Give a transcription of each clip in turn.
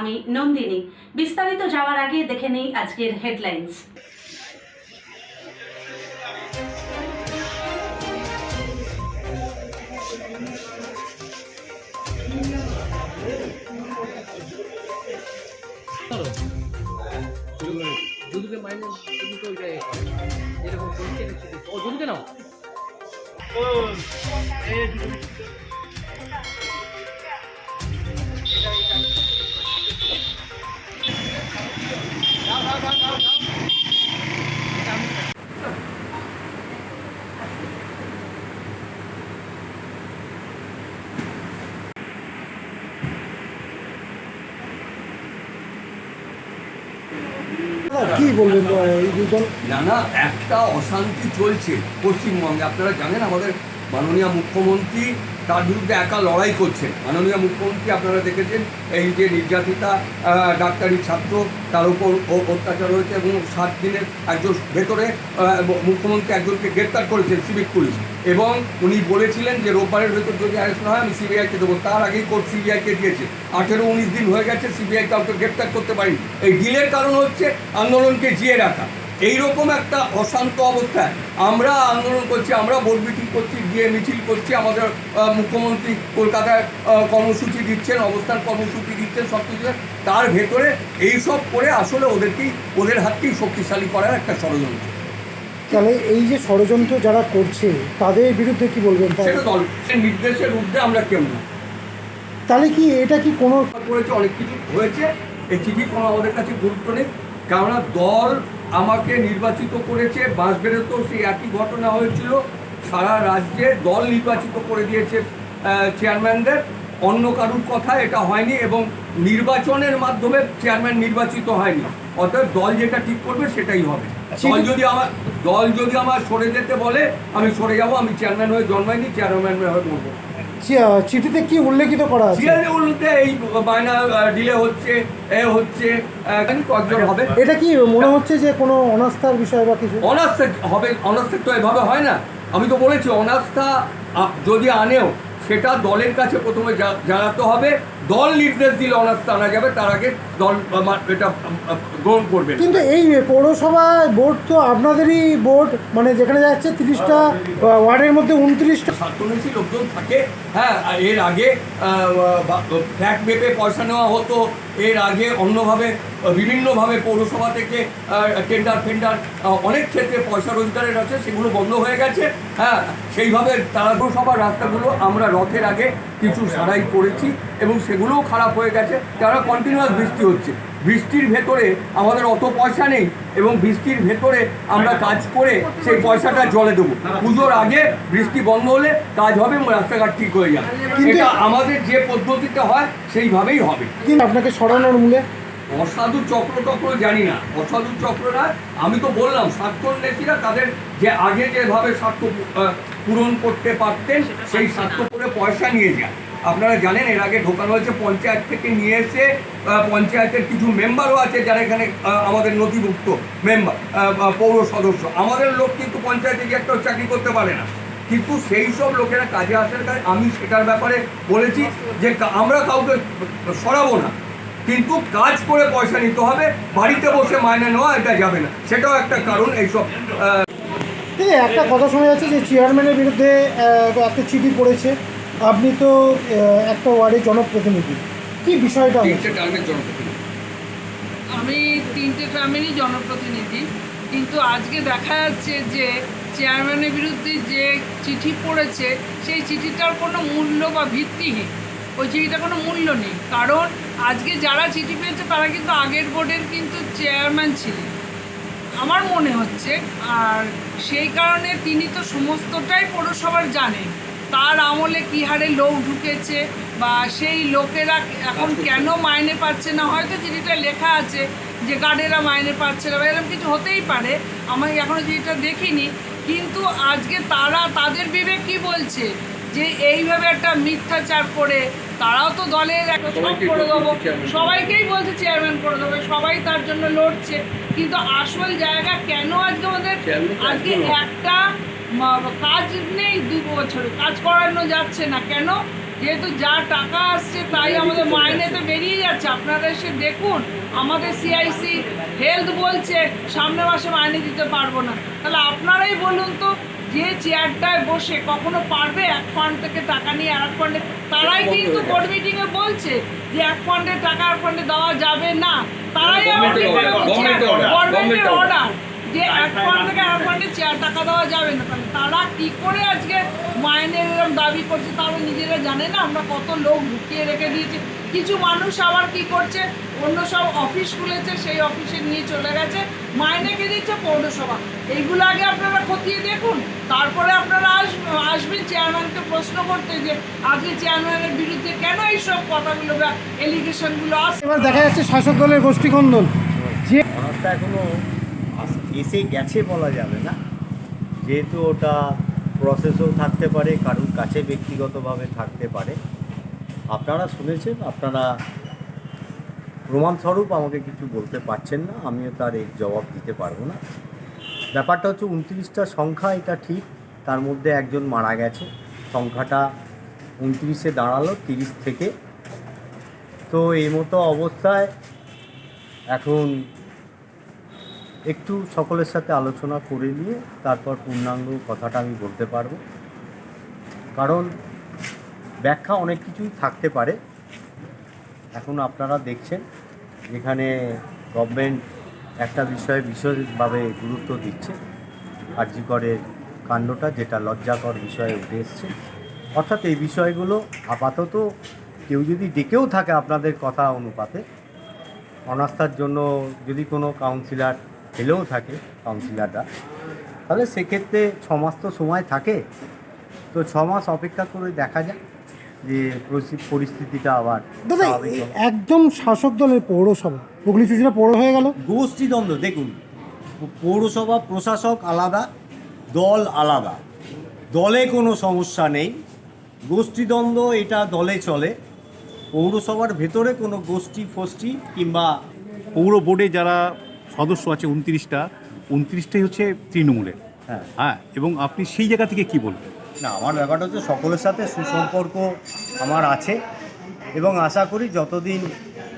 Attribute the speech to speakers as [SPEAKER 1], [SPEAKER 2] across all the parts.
[SPEAKER 1] আমি নন্দিনী। বিস্তারিত যাওয়ার আগে দেখে নেই আজকের হেডলাইন্স
[SPEAKER 2] এরকম ও
[SPEAKER 3] কি
[SPEAKER 4] একটা অশান্তি চলছে পশ্চিমবঙ্গে। আপনারা জানেন আমাদের মাননীয় মুখ্যমন্ত্রী তার বিরুদ্ধে একা লড়াই করছেন। মাননীয় মুখ্যমন্ত্রী আপনারা দেখেছেন, এই যে নির্যাতিতা ডাক্তারি ছাত্র, তার উপর অত্যাচার হয়েছে এবং সাত দিনের একজন ভেতরে মুখ্যমন্ত্রী একজনকে গ্রেপ্তার করেছেন সিভিক পুলিশ। এবং উনি বলেছিলেন যে রোববারের ভেতর যদি অ্যারেস্ট না হয়, আমি সিবিআইকে দেবো। তার আগেই কোর্ট সিবিআইকে দিয়েছে। আঠেরো উনিশ দিন হয়ে গেছে সিবিআই কাউকে গ্রেপ্তার করতে পারেনি। এই ডিলের কারণ হচ্ছে আন্দোলনকে জিয়ে রাখা। এইরকম একটা অশান্ত অবস্থায় আমরা আন্দোলন করছি আমরা ভোট মিটিং করছি গিয়ে মিছিল করছি আমাদের মুখ্যমন্ত্রী কলকাতায় কর্মসূচি দিচ্ছেন অবস্থান কর্মসূচি দিচ্ছেন সব কিছু তার ভেতরে এইসব করে আসলে ওদেরকেই ওদের হাতকেই শক্তিশালী করার একটা ষড়যন্ত্র।
[SPEAKER 3] তাহলে এই যে ষড়যন্ত্র যারা করছে তাদের বিরুদ্ধে কি বলবেন?
[SPEAKER 4] সেটা দল নির্দেশের ঊর্ধ্বে আমরা কেউ না।
[SPEAKER 3] তাহলে কি এটা কি কোনো
[SPEAKER 4] করেছে অনেক কিছু হয়েছে এই চিঠি কোনো আমাদের কাছে গুরুত্ব নেই। কেননা দল আমাকে নির্বাচিত করেছে, বাঁশবেড়েতেও সেই একই ঘটনা হয়েছিল। সারা রাজ্যে দল নির্বাচিত করে দিয়েছে চেয়ারম্যানদের। অন্য কারুর কথা এটা হয়নি এবং নির্বাচনের মাধ্যমে চেয়ারম্যান নির্বাচিত হয়নি। অর্থাৎ দল যেটা ঠিক করবে সেটাই হবে। দল যদি আমার দল যদি আমার সরে যেতে বলে আমি সরে যাব আমি চেয়ারম্যান হয়ে জন্মাইনি চেয়ারম্যান হয়ে
[SPEAKER 3] আহ, চিঠিতে কি উল্লেখিত করা আছে?
[SPEAKER 4] সিরিয়ালে উল্লুতে এই বায়না ডিলে হচ্ছে এ হচ্ছে আহ, জানি কয়েকজন হবে।
[SPEAKER 3] এটা কি মনে হচ্ছে যে কোনো অনাস্থার বিষয় বা কিছু?
[SPEAKER 4] অনাস্থা হবে অনাস্থা তো এভাবে হয় না। আমি তো বলেছি অনাস্থা যদি আনেও সেটা দলের কাছে প্রথমে জানাতে হবে। দল নির্দেশ দিলে অনাস্থা আনা যাবে তার আগে দল এটা গ্রহণ করবে
[SPEAKER 3] কিন্তু এই পৌরসভায় বোর্ড তো আপনাদেরই বোর্ড মানে যেখানে যাচ্ছে তিরিশটা ওয়ার্ডের মধ্যে উনত্রিশটা।
[SPEAKER 4] স্বার্থন্বেষী লোকজন থাকে হ্যাঁ আর এর আগে ফ্ল্যাট মেপে পয়সা নেওয়া হতো এর আগে অন্যভাবে বিভিন্নভাবে পৌরসভা থেকে টেন্ডার ফেন্ডার অনেক ক্ষেত্রে পয়সা রোজগারের আছে সেগুলো বন্ধ হয়ে গেছে। হ্যাঁ সেইভাবে তারা পৌরসভার রাস্তাগুলো আমরা রথের আগে কিছু সারাই করেছি এবং সেগুলোও খারাপ হয়ে গেছে। তারা কন্টিনিউয়াস বৃষ্টি হচ্ছে বৃষ্টির ভেতরে আমাদের অত পয়সা নেই এবং বৃষ্টির ভেতরে আমরা কাজ করে সেই পয়সাটা জলে দেবো। পুজোর আগে বৃষ্টি বন্ধ হলে কাজ হবে এবং রাস্তাঘাট ঠিক হয়ে যাবে।
[SPEAKER 3] কিন্তু-
[SPEAKER 4] আমাদের যে পদ্ধতিতে হয় সেইভাবেই হবে।
[SPEAKER 3] কিন্তু আপনাকে সরানোর মূলে
[SPEAKER 4] অসাধু চক্র টক্র জানি না। অসাধু চক্ররা আমি তো বললাম স্বার্থন্বেষীরা তাদের যে আগে যেভাবে স্বার্থ পূরণ করতে পারতেন সেই স্বার্থ করে পয়সা নিয়ে যায় আপনারা জানেন এর আগে ঢোকানো হয়েছে পঞ্চায়েত থেকে নিয়ে এসে পঞ্চায়েতের কিছু মেম্বারও আছে যারা এখানে আমাদের নথিভুক্ত মেম্বার পৌর সদস্য। আমাদের লোক কিন্তু পঞ্চায়েতে গিয়ে একটা চাকরি করতে পারে না। কিন্তু সেই সব লোকেরা কাজে আসার কারণে আমি সেটার ব্যাপারে বলেছি যে আমরা কাউকে সরাবো না। কিন্তু কাজ করে পয়সা নিতে হবে বাড়িতে বসে মাইনে নেওয়া এটা যাবে না। সেটাও একটা কারণ এইসব
[SPEAKER 3] ঠিক আছে একটা কথা শোনা যাচ্ছে যে চেয়ারম্যানের বিরুদ্ধে একটা চিঠি পড়েছে। আপনি তো একটা ওয়ার্ডের জনপ্রতিনিধি। কি বিষয়টা?
[SPEAKER 5] আমি তিনটে গ্রামেরই জনপ্রতিনিধি কিন্তু আজকে দেখা যাচ্ছে যে চেয়ারম্যানের বিরুদ্ধে যে চিঠি পড়েছে সেই চিঠিটার কোনো মূল্য বা ভিত্তিহীন ওই চিঠিটার কোনো মূল্য নেই। কারণ আজকে যারা চিঠি পেয়েছে তারা কিন্তু আগের বোর্ডের কিন্তু চেয়ারম্যান ছিলেন। আমার মনে হচ্ছে আর সেই কারণে তিনি তো সমস্তটাই পৌরসভার জানেন। তার আমলে কী হারে লোক ঢুকেছে বা সেই লোকেরা এখন কেন মাইনে পাচ্ছে না? হয়তো চিঠিটা লেখা আছে যে গার্ডেরা মাইনে পাচ্ছে না বা এরকম কিছু হতেই পারে। আমি এখনও চিঠিটা দেখিনি। কিন্তু আজকে তারা তাদের বিবেক কি বলছে? যে এইভাবে একটা মিথ্যাচার করে তারাও তো দলের একটা সব
[SPEAKER 4] সবাইকেই
[SPEAKER 5] করে দেবো। সবাইকেই বলছে চেয়ারম্যান করে দেবে। সবাই তার জন্য লড়ছে। কিন্তু আসল জায়গা কেন আজকে আমাদের আজকে একটা কাজ নেই দু বছরে। কাজ করানো যাচ্ছে না। কেন? যেহেতু যা টাকা আসছে তাই আমাদের মাইনে তো বেরিয়ে যাচ্ছে। আপনারা এসে দেখুন আমাদের সিআইসি হেলথ বলছে সামনের মাসে মাইনে দিতে পারব না। তাহলে আপনারাই বলুন তো যে চেয়ারটায় বসে কখনো পারবে এক ফান্ড থেকে টাকা নিয়ে আর এক ফান্ডে তারাই কিন্তু বোর্ড মিটিংয়ে বলছে যে এক ফান্ডে টাকা আর ফান্ডে দেওয়া যাবে না। তারাই আবার গভর্নমেন্টের অর্ডার যে এক ফান্ড থেকে আর ফান্ডে চেয়ার টাকা দেওয়া যাবে না। তাহলে তারা কি করে আজকে মাইনের এরকম দাবি করছে তারা নিজেরা জানে না। আমরা কত লোক ঢুকিয়ে রেখে দিয়েছি। কিছু মানুষ আবার কি করছে? অন্য সব অফিস খুলেছে সেই অফিসে নিয়ে চলে গেছে। মাইনে কে দিচ্ছে? পৌরসভা। এইগুলো আগে আপনারা খতিয়ে দেখুন। তারপরে আপনারা আসবেন আসবেন চেয়ারম্যানকে প্রশ্ন করতে যে আজকে চেয়ারম্যানের বিরুদ্ধে কেন এইসব কথাগুলো বা এলিগেশনগুলো আসছে
[SPEAKER 3] এবার দেখা যাচ্ছে শাসক দলের গোষ্ঠীকন্দল যে
[SPEAKER 6] এখনও এসে গেছে বলা যাবে না। যেহেতু ওটা প্রসেসও থাকতে পারে, কারুর কাছে ব্যক্তিগতভাবে থাকতে পারে। আপনারা শুনেছেন, আপনারা প্রমাণস্বরূপ আমাকে কিছু বলতে পারছেন না, আমিও তার এর জবাব দিতে পারব না। ব্যাপারটা হচ্ছে উনত্রিশটা সংখ্যা, এটা ঠিক। তার মধ্যে একজন মারা গেছে। সংখ্যাটা উনত্রিশে দাঁড়াল, তিরিশ থেকে। তো এই মতো অবস্থায় এখন একটু সকলের সাথে আলোচনা করে নিয়ে তারপর পূর্ণাঙ্গ কথাটা আমি বলতে পারব। কারণ ব্যাখ্যা অনেক কিছুই থাকতে পারে। এখন আপনারা দেখছেন যেখানে গভর্নমেন্ট একটা বিষয়ে বিশেষভাবে গুরুত্ব দিচ্ছে, কার্যকরের কাণ্ডটা যেটা লজ্জাকর বিষয়ে উঠে এসছে। অর্থাৎ এই বিষয়গুলো আপাতত কেউ যদি ডেকেও থাকে আপনাদের কথা অনুপাতে, অনাস্থার জন্য যদি কোনো কাউন্সিলর এলেও থাকে কাউন্সিলররা। তাহলে সেক্ষেত্রে ছ মাস তো সময় থাকে। তো ছ মাস অপেক্ষা করে দেখা যাক যে পরিস্থিতিটা আবার
[SPEAKER 3] দাদা। একদম শাসক দলের পৌরসভা হুগলি চুচুড়া পৌর হয়ে গেল।
[SPEAKER 6] গোষ্ঠীদ্বন্দ্ব দেখুন পৌরসভা প্রশাসক আলাদা দল আলাদা। দলে কোনো সমস্যা নেই। গোষ্ঠীদ্বন্দ্ব এটা দলে চলে। পৌরসভার ভেতরে কোনো গোষ্ঠী ফষ্টি কিংবা
[SPEAKER 7] পৌর বোর্ডে যারা সদস্য আছে উনত্রিশটা। উনত্রিশটাই হচ্ছে তৃণমূলের।
[SPEAKER 6] হ্যাঁ।
[SPEAKER 7] হ্যাঁ এবং আপনি সেই জায়গা থেকে কি বলবেন?
[SPEAKER 6] না আমার ব্যাপারটা হচ্ছে সকলের সাথে সুসম্পর্ক আমার আছে এবং আশা করি যতদিন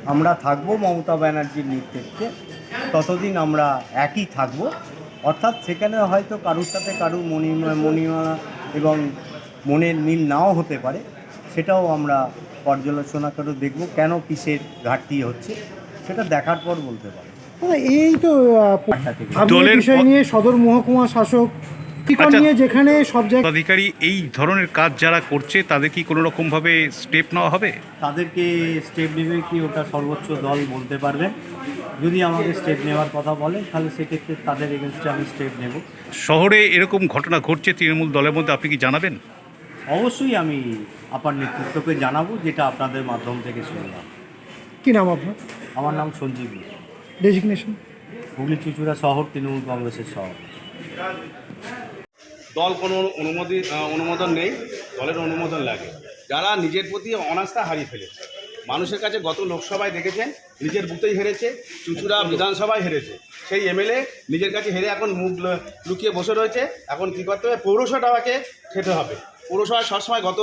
[SPEAKER 6] আমরা থাকব মমতা ব্যানার্জির নেতৃত্বে ততদিন আমরা একই থাকব। অর্থাৎ সেখানে হয়তো কারুর সাথে কারুর মণিমা মণিমালা এবং মনের মিল নাও হতে পারে সেটাও আমরা পর্যালোচনা করে দেখব কেন কিসের ঘাটতি হচ্ছে সেটা দেখার পর বলতে পারব।
[SPEAKER 3] দাদা এই তো
[SPEAKER 7] দলের
[SPEAKER 3] বিষয় নিয়ে সদর মহকুমা শাসক
[SPEAKER 7] আচ্ছা।
[SPEAKER 3] নিয়ে যেখানে সব জায়গায়
[SPEAKER 7] পদাধিকারী এই ধরনের কাজ যারা করছে তাদের কি কোনো রকমভাবে স্টেপ নেওয়া হবে?
[SPEAKER 6] তাদেরকে স্টেপ নেবে কি ওটা সর্বোচ্চ দল বলতে পারবেন যদি আমাকে স্টেপ নেওয়ার কথা বলে তাহলে সেক্ষেত্রে তাদের এগেনস্টে আমি স্টেপ নেব।
[SPEAKER 7] শহরে এরকম ঘটনা ঘটছে তৃণমূল দলের মধ্যে আপনি কি জানাবেন?
[SPEAKER 6] অবশ্যই আমি আপনার নেতৃত্বকে জানাব যেটা আপনাদের মাধ্যম থেকে শুনলাম।
[SPEAKER 3] কি নাম আপনার?
[SPEAKER 6] আমার নাম সঞ্জীব
[SPEAKER 3] ডেজিগনেশন
[SPEAKER 6] হুগলি চুচুড়া শহর তৃণমূল কংগ্রেসের শহর।
[SPEAKER 8] দল কোনো অনুমোদি অনুমোদন নেই দলের অনুমোদন লাগে। যারা নিজের প্রতি অনাস্থা হারিয়ে ফেলেছে। মানুষের কাছে গত লোকসভায় দেখেছেন নিজের বুথেই হেরেছে চুচুড়া বিধানসভায় হেরেছে। সেই এমএলএ নিজের কাছে হেরে এখন মুখ লুকিয়ে বসে রয়েছে। এখন কী করতে হবে? পৌরসভাটাকে খেতে হবে। পৌরসভায় সবসময় গত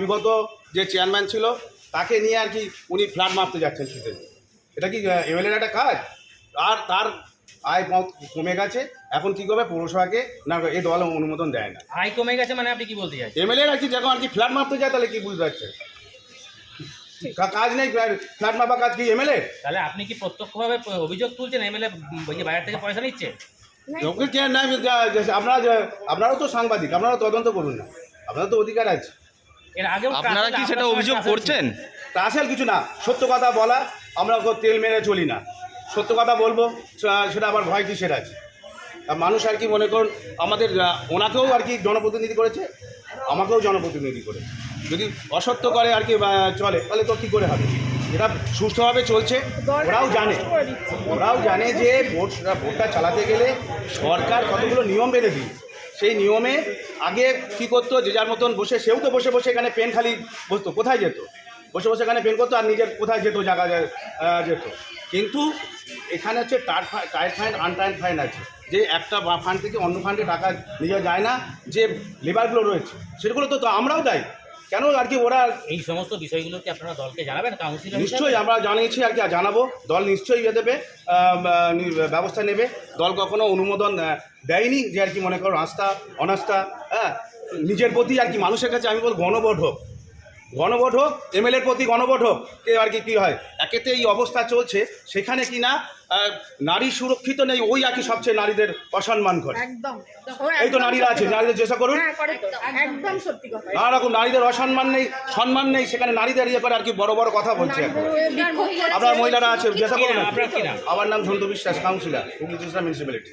[SPEAKER 8] বিগত যে চেয়ারম্যান ছিল তাকে নিয়ে আর কি উনি ফ্ল্যাট মারতে যাচ্ছেন শুধু এটা কি এমএলএর একটা কাজ? আর তার আয় পথ কমে গেছে এখন কি করবে পৌরসভাকে? না এ দল অনুমোদন দেয় না।
[SPEAKER 2] আয় কমে গেছে মানে আপনি কি বলতে চাইছেন?
[SPEAKER 8] এমএলএ কি যখন আর কি ফ্ল্যাট মারতে যায় তাহলে কি বুঝতে পারছে কাজ নেই ফ্ল্যাট মাপা কাজ কি এমএলএ?
[SPEAKER 2] তাহলে আপনি কি প্রত্যক্ষভাবে অভিযোগ তুলছেন এমএলএ বাইরে থেকে পয়সা নিচ্ছে?
[SPEAKER 8] ওকে কে না আপনারা আপনারাও তো সাংবাদিক আপনারা তদন্ত করুন না। আপনারা তো অধিকার আছে।
[SPEAKER 2] এর আগেও
[SPEAKER 9] আপনারা কি সেটা অভিযোগ করছেন?
[SPEAKER 8] তা আসল কিছু না, সত্য কথা বলা, আমরা তেল মেরে চলি না। সত্য কথা বলব সেটা আবার ভয় কিসের আছে? আর মানুষ আর কি মনে করুন, আমাদের ওনাকেও আর কি জনপ্রতিনিধি করেছে, আমাকেও জনপ্রতিনিধি করেছে। যদি অসত্য করে আর কি চলে, তাহলে তো কী করে হবে? এটা সুস্থভাবে চলছে, ওরাও জানে। ওরাও জানে যে ভোট ভোটটা চালাতে গেলে সরকার কতগুলো নিয়ম বেঁধে দিই সেই নিয়মে আগে কি করতো, যে যার মতন বসে, সেও তো বসে বসে এখানে পেন খালি বসতো, কোথায় যেত? বসে বসে এখানে পেন করতো আর নিজের কোথায় যেত জায়গা যেত। কিন্তু এখানে হচ্ছে টার tight tight fine untight fine আছে। যে একটা ফান্ড থেকে অন্য ফান্ডে টাকা নিয়ে যায় না যে লেবারগুলো রয়েছে সেগুলো তো আমরাও দেয়। কেন আর কি ওরা
[SPEAKER 2] এই সমস্ত বিষয়গুলো কি আপনারা দলকে জানাবেন? কাউন্সিলর
[SPEAKER 8] নিশ্চয়ই আমরা জানিয়েছি আর কি আর জানাব। দল নিশ্চয়ই ইয়ে দেবে ব্যবস্থা নেবে। দল কখনো অনুমোদন দেয়নি যে আর কি মনে করো আস্থা অনাস্থা হ্যাঁ? নিজের প্রতি আর কি মানুষের কাছে আমি বল গণভোট হোক। গণভোট হোক এমএলএর প্রতি গণভোট হোক কে আর কি কী হয়? একেতে এই অবস্থা চলছে সেখানে কি না নারী সুরক্ষিত নেই ওই আর কি সবচেয়ে নারীদের অসম্মান করে।
[SPEAKER 5] একদম।
[SPEAKER 8] এই তো নারীরা আছে নারীদের চেষ্টা করুন।
[SPEAKER 5] একদম সত্যি কথা।
[SPEAKER 8] নানা রকম নারীদের অসম্মান নেই সম্মান নেই সেখানে নারীদের ইয়ে করে আর কি বড় বড় কথা বলছে আপনার মহিলারা আছে চেষ্টা করুন
[SPEAKER 2] আপনার কি নাম?
[SPEAKER 8] আমার নাম ঝন্টু বিশ্বাস কাউন্সিলর হুগলি মিউনিসিপ্যালিটি